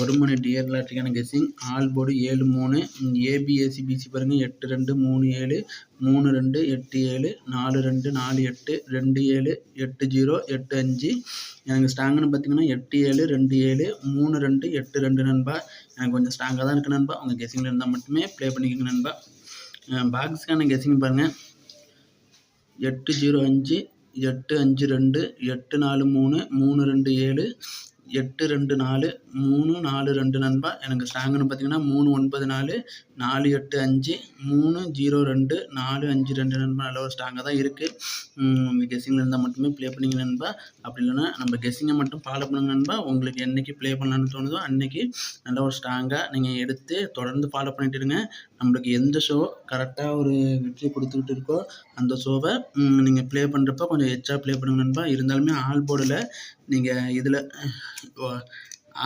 ஒரு மணி டியர் லாட்ரிக்கான கெஸ்ஸிங் ஆல் போர்டு ஏழு மூணு. ஏபிஎஸ்சி பிசி பாருங்கள் எட்டு ரெண்டு மூணு ஏழு. மூணு ரெண்டு எட்டு ஏழு. நாலு ரெண்டு நாலு எட்டு. ரெண்டு ஏழு எட்டு ஜீரோ எட்டு அஞ்சு. எனக்கு ஸ்ட்ராங்குன்னு பார்த்தீங்கன்னா எட்டு ஏழு ரெண்டு ஏழு. மூணு ரெண்டு எட்டு ரெண்டு நண்பா. எனக்கு கொஞ்சம் ஸ்ட்ராங்காக தான் இருக்குது நண்பா. உங்கள் கெஸ்ஸிங்கில் இருந்தால் மட்டுமே ப்ளே பண்ணிக்கோங்க நண்பா. பாக்ஸுக்கான கெஸ்ஸிங் பாருங்கள் எட்டு ஜீரோ அஞ்சு. எட்டு அஞ்சு ரெண்டு. எட்டு நாலு மூணு. மூணு ரெண்டு ஏழு. எட்டு ரெண்டு நாலு மூணு நாலு ரெண்டு நண்பா. எனக்கு ஸ்ட்ராங்குன்னு பார்த்தீங்கன்னா மூணு ஒன்பது நாலு நாலு எட்டு அஞ்சு மூணு ஜீரோ ரெண்டு நாலு அஞ்சு ரெண்டு நண்பா. நல்ல ஒரு ஸ்ட்ராங்காக தான் இருக்குது கெஸ்ஸிங்கில் இருந்தால் மட்டுமே ப்ளே பண்ணிங்க நண்பா. அப்படி இல்லைன்னா நம்ம கெஸ்ஸிங்கை மட்டும் ஃபாலோ பண்ணுங்க நண்பா. உங்களுக்கு என்றைக்கு ப்ளே பண்ணலான்னு தோணுதோ அன்றைக்கி நல்ல ஒரு ஸ்ட்ராங்காக நீங்கள் எடுத்து தொடர்ந்து ஃபாலோ பண்ணிட்டு இருங்க. நம்மளுக்கு எந்த ஷோ கரெக்டாக ஒரு வெற்றி கொடுத்துக்கிட்டு இருக்கோ அந்த ஷோவை நீங்கள் ப்ளே பண்ணுறப்ப கொஞ்சம் எச்சா ப்ளே பண்ணுங்க நண்பா. இருந்தாலுமே ஆல் போர்டில் நீங்கள் இதில்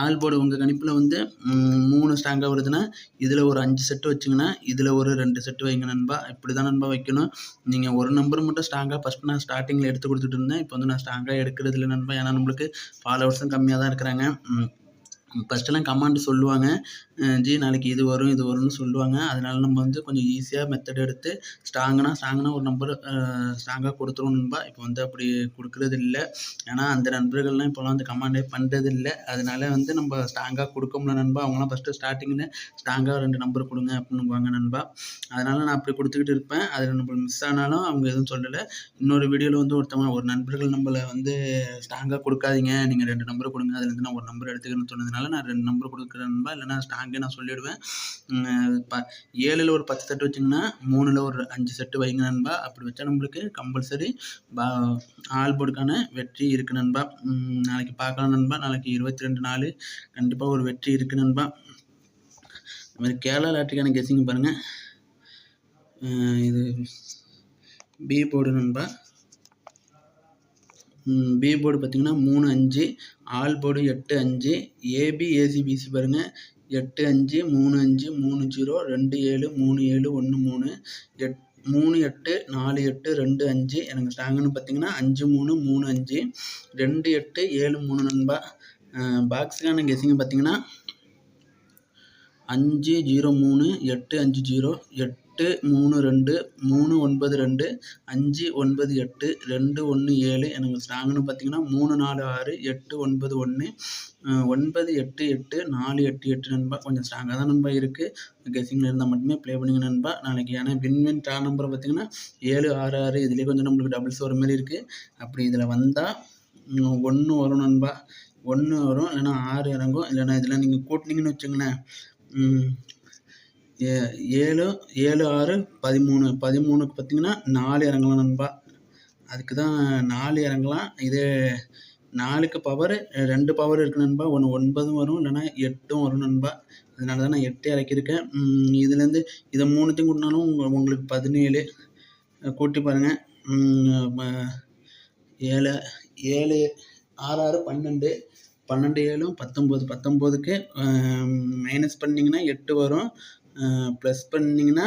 ஆல் போர்டு உங்கள் கணிப்பில் வந்து மூணு ஸ்ட்ராங்காக வருதுன்னா இதில் ஒரு அஞ்சு செட்டு வச்சிங்கன்னா இதில் ஒரு ரெண்டு செட்டு வைங்க நண்பா. இப்படி தான் நண்பா வைக்கணும். நீங்கள் ஒரு நம்பர் மட்டும் ஸ்ட்ராங்காக ஃபஸ்ட் நான் ஸ்டார்டிங்கில் எடுத்து கொடுத்துட்டு இருந்தேன். இப்போ வந்து நான் ஸ்ட்ராங்காக எடுக்கிறது இல்லை நண்பா. ஏன்னா நம்மளுக்கு ஃபாலோவர்ஸும் கம்மியாக தான் இருக்கிறாங்க. ஃபஸ்ட்டெல்லாம் கமாண்டு சொல்லுவாங்க. ஜி நாளைக்கு இது வரும் இது வரும்னு சொல்லுவாங்க. அதனால நம்ம வந்து கொஞ்சம் ஈஸியாக மெத்தட் எடுத்து ஸ்ட்ராங்குனா ஸ்ட்ராங்குனா ஒரு நம்பர் ஸ்ட்ராங்காக கொடுத்துருவோம் நண்பா. இப்போ வந்து அப்படி கொடுக்குறது இல்லை. ஏன்னா அந்த நண்பர்கள்லாம் இப்போலாம் வந்து கமாண்டே பண்ணுறது இல்லை. அதனால வந்து நம்ம ஸ்ட்ராங்காக கொடுக்க முடியல நண்பா. அவங்களாம் ஃபஸ்ட்டு ஸ்டார்டிங்கில் ஸ்ட்ராங்காக ரெண்டு நம்பர் கொடுங்க அப்படின்னுவாங்க நண்பா. அதனால் நான் அப்படி கொடுத்துக்கிட்டு இருப்பேன். அதில் நம்ம மிஸ் ஆனாலும் அவங்க எதுவும் சொல்லலை. இன்னொரு வீடியோவில் வந்து ஒருத்தவங்க ஒரு நண்பர்கள் நம்மளை வந்து ஸ்ட்ராங்காக கொடுக்காதீங்க. நீங்கள் ரெண்டு நம்பர் கொடுங்க. அதுலேருந்து நான் ஒரு நம்பர் எடுத்துக்கிறேன்னு சொன்னதுனால நான் ரெண்டு நம்பர் கொடுக்குறேன் நண்பா. இல்லைனா ஸ்ட்ராங்கே நான் சொல்லிவிடுவேன் ப ஏழில் ஒரு பத்து செட்டு வச்சிங்கன்னா மூணில் ஒரு அஞ்சு செட்டு வைங்க நண்பா. அப்படி வச்சா நம்மளுக்கு கம்பல்சரி பா ஆல் போர்டுக்கான வெற்றி இருக்குது நண்பா. நாளைக்கு பார்க்கலாம் நண்பா. நாளைக்கு இருபத்தி ரெண்டு நாள் கண்டிப்பாக ஒரு வெற்றி இருக்குது நண்பா. அது மாதிரி கேரளா லாட்ரிக்கான கெஸிங் பாருங்கள் இது பி போர்டு நண்பா. பி போர்டு பார்த்தீங்கன்னா மூணு அஞ்சு ஆல் போர்டு எட்டு அஞ்சு ஏபி ஏசிபிசி பாருங்கள் எட்டு அஞ்சு மூணு அஞ்சு மூணு ஜீரோ ரெண்டு ஏழு மூணு ஏழு ஒன்று மூணு எட் மூணு எட்டு நாலு எட்டு ரெண்டு அஞ்சு. எனக்கு ஸ்டாங்குன்னு பார்த்தீங்கன்னா அஞ்சு மூணு மூணு அஞ்சு ரெண்டு எட்டு ஏழு மூணு நண்பா. பாக்ஸுக்கான கெஸிங்க பார்த்தீங்கன்னா அஞ்சு ஜீரோ மூணு எட்டு அஞ்சு ஜீரோ எட் எட்டு மூணு ரெண்டு மூணு ஒன்பது ரெண்டு அஞ்சு ஒன்பது எட்டு ரெண்டு ஒன்று ஏழு எனக்கு ஸ்ட்ராங்குன்னு பார்த்தீங்கன்னா மூணு நாலு ஆறு எட்டு ஒன்பது ஒன்று ஒன்பது எட்டு எட்டு நாலு எட்டு எட்டு நண்பா. கொஞ்சம் ஸ்ட்ராங்காக தான் நண்பா இருக்குது கெஸிங்கில் இருந்தால் மட்டுமே ப்ளே பண்ணுங்க நண்பா. நாளைக்கு ஏன்னா வின் வின் ட்ரா நம்பர் பார்த்தீங்கன்னா ஏழு ஆறு ஆறு இதுலேயே கொஞ்சம் நம்மளுக்கு டபுள்ஸ் வர மாதிரி இருக்குது அப்படி இதில் வந்தால் ஒன்று வரும் நண்பா. ஒன்று வரும். இல்லைன்னா ஆறு இறங்கும். இல்லைன்னா இதில் நீங்கள் கூட்டினீங்கன்னு வச்சுங்களேன். ஏழு ஏழு ஆறு பதிமூணு பதிமூணுக்கு பார்த்தீங்கன்னா நாலு இறங்கலாம் நண்பா. அதுக்கு தான் நாலு இறங்கலாம். இதே நாலுக்கு பவரு ரெண்டு பவர் இருக்குது நண்பா. ஒன்று ஒன்பதும் வரும் இல்லைன்னா எட்டும் வரும் நண்பா. அதனால தான் நான் எட்டு இறக்கியிருக்கேன். இதுலேருந்து இதை மூணுத்தையும் கூட்டினாலும் உங்கள் உங்களுக்கு பதினேழு. கூட்டி பாருங்கள் ஏழு ஏழு ஆறு ஆறு பன்னெண்டு. பன்னெண்டு ஏழும் பத்தொம்போது. பத்தொம்போதுக்கு மைனஸ் பண்ணிங்கன்னா எட்டு வரும். ப்ளஸ் பண்ணிங்கன்னா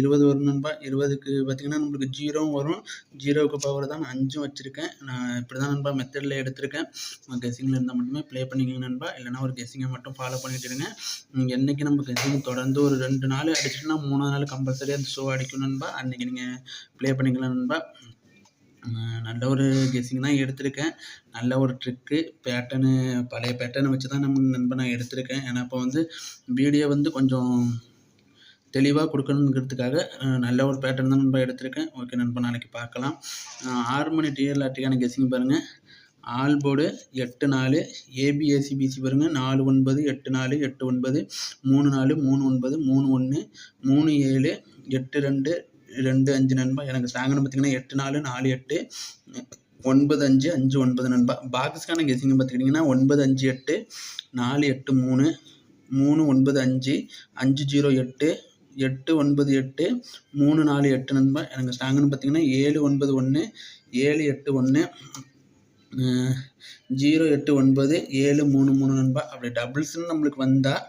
இருபது வரும் நண்பா. இருபதுக்கு பார்த்திங்கன்னா நம்மளுக்கு ஜீரோவும் வரும். ஜீரோவுக்கு பவர் தான் நான் அஞ்சும் வச்சுருக்கேன். நான் இப்படி தான் நண்பா மெத்தடில் எடுத்திருக்கேன். கெஸிங்கில் இருந்தால் மட்டுமே ப்ளே பண்ணிக்கோங்க நண்பா. இல்லைனா ஒரு கெஸிங்கை மட்டும் ஃபாலோ பண்ணிட்டு இருங்க. என்றைக்கு நம்ம கெஸ்ஸிங் தொடர்ந்து ஒரு ரெண்டு நாள் அடிச்சிட்டுனா மூணாவது நாள் கம்பல்சரியாக அந்த ஷோ அடிக்கும் நண்பா. அன்றைக்கி நீங்கள் ப்ளே பண்ணிக்கலாம் நண்பா. நல்ல ஒரு கெஸ்ஸிங் தான் எடுத்திருக்கேன். நல்ல ஒரு ட்ரிக்கு பேட்டர்னு பழைய பேட்டர்னை வச்சு தான் நம்ம நண்பன் நான் எடுத்திருக்கேன். ஏன்னா இப்போ வந்து வீடியோ வந்து கொஞ்சம் தெளிவாக கொடுக்கணுங்கிறதுக்காக நல்ல ஒரு பேட்டர்ன் தான் நண்பா எடுத்திருக்கேன். ஓகே நண்பா நாளைக்கு பார்க்கலாம். ஆறு மணி டிஎல் ஆர்டிக்கான கெஸ்ஸிங் பாருங்கள் ஆல் போர்டு எட்டு நாலு ஏபிஏசிபிசி பாருங்கள் நாலு ஒன்பது எட்டு நாலு எட்டு ஒன்பது மூணு நாலு மூணு ஒன்பது மூணு ஒன்று மூணு ஏழு எட்டு ரெண்டு ரெண்டு அஞ்சு நண்பா எனக்கு ஸ்ட்ராங்குன்னு பார்த்தீங்கன்னா எட்டு நாலு நாலு எட்டு ஒன்பது அஞ்சு அஞ்சு ஒன்பது நண்பா. பாக்ஸ்க்கான கெஸிங்க பார்த்துக்கிட்டிங்கன்னா ஒன்பது அஞ்சு எட்டு நாலு எட்டு மூணு மூணு ஒன்பது அஞ்சு அஞ்சு ஜீரோ எட்டு எட்டு ஒன்பது எட்டு மூணு நாலு எட்டு நண்பா. எனக்கு ஸ்ட்ராங்குன்னு பார்த்தீங்கன்னா ஏழு ஒன்பது ஒன்று ஏழு எட்டு ஒன்று ஜீரோ எட்டு ஒன்பது ஏழு மூணு மூணு நண்பா. அப்படி டபுள்ஸ்ன்னு நம்மளுக்கு வந்தால்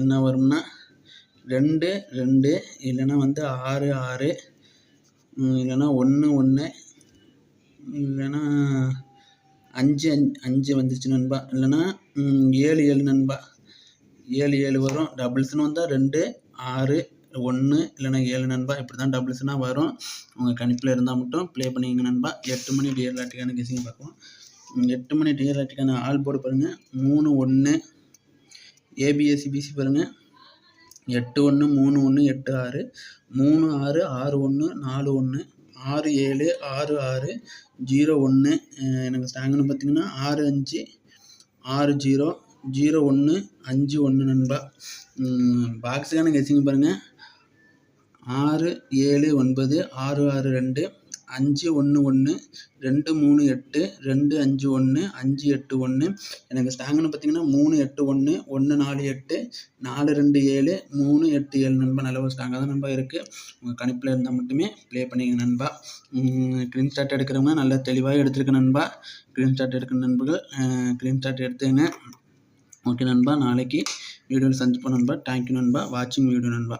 என்ன வரும்னா ரெண்டு ரெண்டு இல்லைன்னா வந்து ஆறு ஆறு இல்லைன்னா ஒன்று ஒன்று இல்லைன்னா அஞ்சு அஞ்சு அஞ்சு வந்துச்சு நண்பா. இல்லைன்னா ஏழு ஏழு நண்பா. ஏழு ஏழு வரும். டபுள்ஸ்னு வந்தால் ரெண்டு ஆறு ஒன்று இல்லைன்னா ஏழு நண்பா. இப்படி தான் டபுள்ஸ்னால் வரும். உங்கள் கணிப்பில் இருந்தால் மட்டும் ப்ளே பண்ணிக்கங்க நண்பா. எட்டு மணி டியர் ஆட்டிக்கான கெஸிங் பார்ப்போம் எட்டு மணி டியர் ஆட்டிக்கான ஆல் போர்டு பாருங்கள் மூணு ஒன்று ஏபிஎஸ்சி பிசி பாருங்கள் எட்டு ஒன்று மூணு ஒன்று எட்டு ஆறு மூணு ஆறு ஆறு ஒன்று நாலு ஒன்று ஆறு ஏழு ஆறு ஆறு ஜீரோ ஒன்று எனக்கு ஸ்டாங்குன்னு பார்த்தீங்கன்னா ஆறு அஞ்சு ஆறு ஜீரோ ஜீரோ ஒன்று அஞ்சு ஒன்று நண்பா. பாக்ஸுக்கான கெஸிங் பாருங்கள் ஆறு ஏழு ஒன்பது ஆறு ஆறு ரெண்டு அஞ்சு ஒன்று ஒன்று ரெண்டு மூணு எட்டு ரெண்டு அஞ்சு ஒன்று அஞ்சு எட்டு ஒன்று எனக்கு ஸ்டாங்குன்னு பார்த்தீங்கன்னா மூணு எட்டு ஒன்று ஒன்று நாலு எட்டு நாலு ரெண்டு ஏழு மூணு எட்டு ஏழு நண்பா நல்ல ஒரு ஸ்டாங்காக தான் நண்பா இருக்குது உங்கள் கணிப்பில் இருந்தால் மட்டுமே ப்ளே பண்ணிங்க நண்பா. க்ரீன் ஷாட் எடுக்கிறவங்க நல்லா தெளிவாக எடுத்துருக்க நண்பா. க்ரீன் ஷாட் எடுக்கிற நண்பர்கள் க்ரீன் ஷாட் எடுத்துங்க ஓகே நண்பா நாளைக்கு வீடியோவில் சந்திப்போம் நண்பா. தேங்க்யூ நண்பா. வாட்சிங் வீடியோ நண்பா.